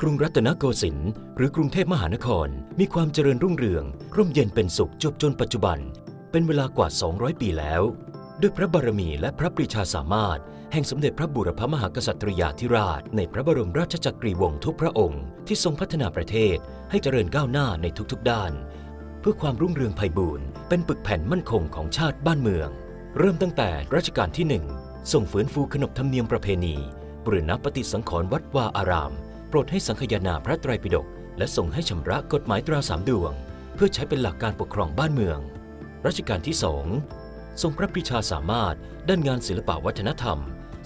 กรุงรัตนโกสินทร์หรือกรุงเทพมหานคร มีความเจริญรุ่งเรือง ร่มเย็นเป็นสุขจบจนปัจจุบัน เป็นเวลากว่า 200 ปีแล้ว ด้วยพระบารมีและพระปรีชาสามารถ แห่งสมเด็จพระบุรพมหากษัตริยาธิราช ในพระบรมราชจักรีวงศ์ทุกพระองค์ที่ทรงพัฒนาประเทศให้เจริญก้าวหน้าในทุกๆด้าน เพื่อความรุ่งเรืองไพบูรณ์เป็นปึกแผ่นมั่นคงของชาติบ้านเมือง เริ่มตั้งแต่รัชกาลที่หนึ่งส่งฝืนฟูขนบธรรมเนียมประเพณีบรณปฏิสังขรณ์วัดวาอาราม รดให้สังคายนาพระไตรปิฎกและส่งให้ชำระกฎหมายตราสามดวง เพื่อใช้เป็นหลักการปกครองบ้านเมือง รัชกาลที่สองทรงพระปรีชาสามารถด้านงานศิลปวัฒนธรรม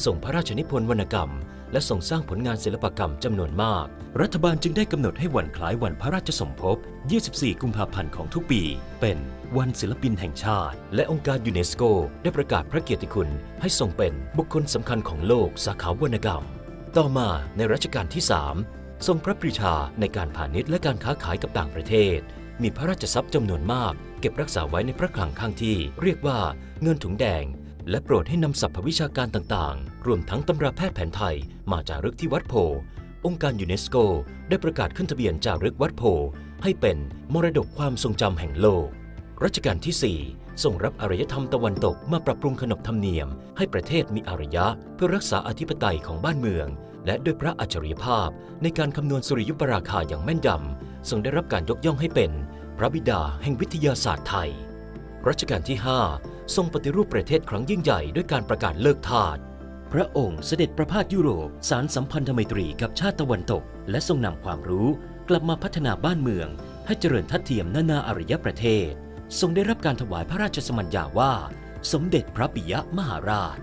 ส่งพระราชนิพนธ์วรรณกรรม และส่งสร้างผลงานศิลปกรรมจำนวนมาก รัฐบาลจึงได้กำหนดให้วันคล้ายวันพระราชสมภพ 24 กุมภาพันธ์ของทุกปี เป็นวันศิลปินแห่งชาติ และองค์การยูเนสโก ได้ประกาศพระเกียรติคุณให้ทรงเป็นบุคคลสำคัญของโลกสาขาวรรณกรรม ต่อมาในรัชกาลที่ 3 ทรงพระปรีชาในการพาณิชย์และการค้าขายกับต่างประเทศ มีพระราชทรัพย์จำนวนมาก เก็บรักษาไว้ในพระคลังข้างที่ เรียกว่าเงินถุงแดง และโปรดให้นำศัพท์วิชาการต่างๆ รวมทั้งตำราแพทย์แผนไทย มาจารึกที่วัดโพ องค์การยูเนสโก ได้ประกาศขึ้นทะเบียนจารึกวัดโพให้เป็นมรดกความทรงจำแห่งโลก รัชกาลที่ 4 ทรงรับอารยธรรมตะวันตกมาปรับปรุงขนบธรรมเนียม ให้ประเทศมีอารยะ เพื่อรักษาอธิปไตยของบ้านเมือง และด้วยพระอัจฉริยภาพ ในการคำนวณสุริยุปราคาอย่างแม่นยำทรงได้รับการยกย่องให้เป็น พระบิดาแห่งวิทยาศาสตร์ไทย รัชกาลที่ 5 ทรงปฏิรูปประเทศครั้งยิ่งใหญ่ด้วยการประกาศเลิกทาสพระองค์เสด็จประพาสยุโรป สารสัมพันธไมตรีกับชาติตะวันตก และทรงนำความรู้ กลับมาพัฒนาบ้านเมือง ให้เจริญทัดเทียมนานาอารยประเทศ ทรงได้รับการถวายพระราชสมัญญาว่า สมเด็จพระปิยมหาราช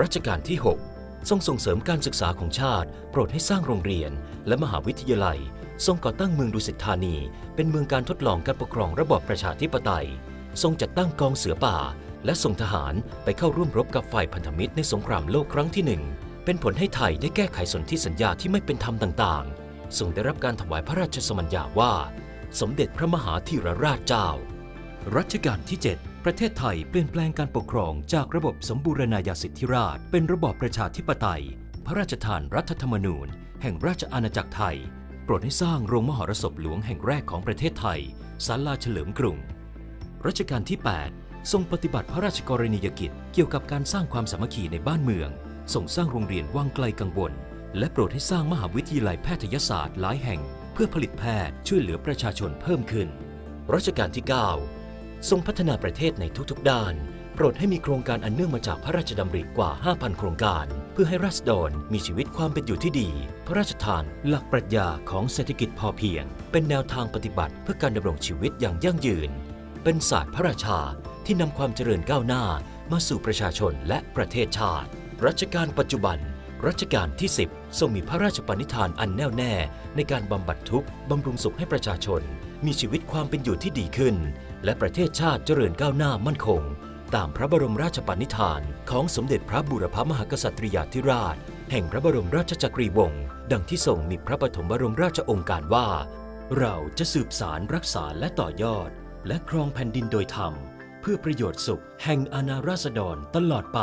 รัชกาลที่ 6 ทรงส่งเสริมการศึกษาของชาติ โปรดให้สร้างโรงเรียน และมหาวิทยาลัย ทรงก่อตั้งเมืองดุสิตธานี เป็นเมืองการทดลองการปกครองระบอบประชาธิปไตย ทรงจัดตั้งกองเสือป่า และส่งทหารไปเข้าร่วมรบกับฝ่ายพันธมิตรในสงครามโลกครั้งที่หนึ่งเป็นผลให้ไทยได้แก้ไขสนธิสัญญาที่ไม่เป็นธรรมต่างๆทรงได้รับการถวายพระราชสมัญญาว่า สมเด็จพระมหาธีรราชเจ้า รัชกาลที่ 7 ประเทศไทยเปลี่ยนแปลงการปกครองจากระบบสมบูรณาญาสิทธิราช เป็นระบอบประชาธิปไตย พระราชทานรัฐธรรมนูญ แห่งราชอาณาจักรไทย โปรดให้สร้างโรงมหรสพหลวงแห่งแรกของประเทศไทยศาลาเฉลิมกรุง รัชกาลที่ 8 ทรงปฏิบัติพระราชกรณียกิจเกี่ยวกับการสร้างความสามัคคีในบ้านเมืองทรงสร้างโรงเรียนว่างไกลกังวล และโปรดให้สร้างมหาวิทยาลัยแพทยศาสตร์หลายแห่ง เพื่อผลิตแพทย์ช่วยเหลือประชาชนเพิ่มขึ้น รัชกาลที่ 9 ทรงพัฒนาประเทศในทุกๆด้าน โปรดให้มีโครงการอันเนื่องมาจากพระราชดำริกว่า 5,000 โครงการ เพื่อให้ราษฎรมีชีวิตความเป็นอยู่ที่ดี พระราชทาน หลักปรัชญาของเศรษฐกิจพอเพียง เป็นแนวทางปฏิบัติเพื่อการดำรงชีวิตอย่างยั่งยืน เป็นศาสตร์พระราชาที่นำความเจริญก้าวหน้ามาสู่ประชาชนและประเทศชาติ รัชกาลปัจจุบัน รัชกาลที่ 10 ทรงมีพระราชปณิธานอันแน่วแน่ ในการบำบัดทุกข์บำรุงสุขให้ประชาชน มีชีวิตความเป็นอยู่ที่ดีขึ้น และประเทศชาติเจริญก้าวหน้ามั่นคง ตามพระบรมราชปณิธานของสมเด็จพระบูรพมหากษัตริยาธิราช แห่งพระบรมราชจักรีวงศ์ดังที่ทรงมีพระปฐมบรมราชองค์การว่า เราจะสืบสารรักษาและต่อยอด และครองแผ่นดินโดยธรรม เพื่อประโยชน์สุขแห่งอาณาราษฎรตลอดไป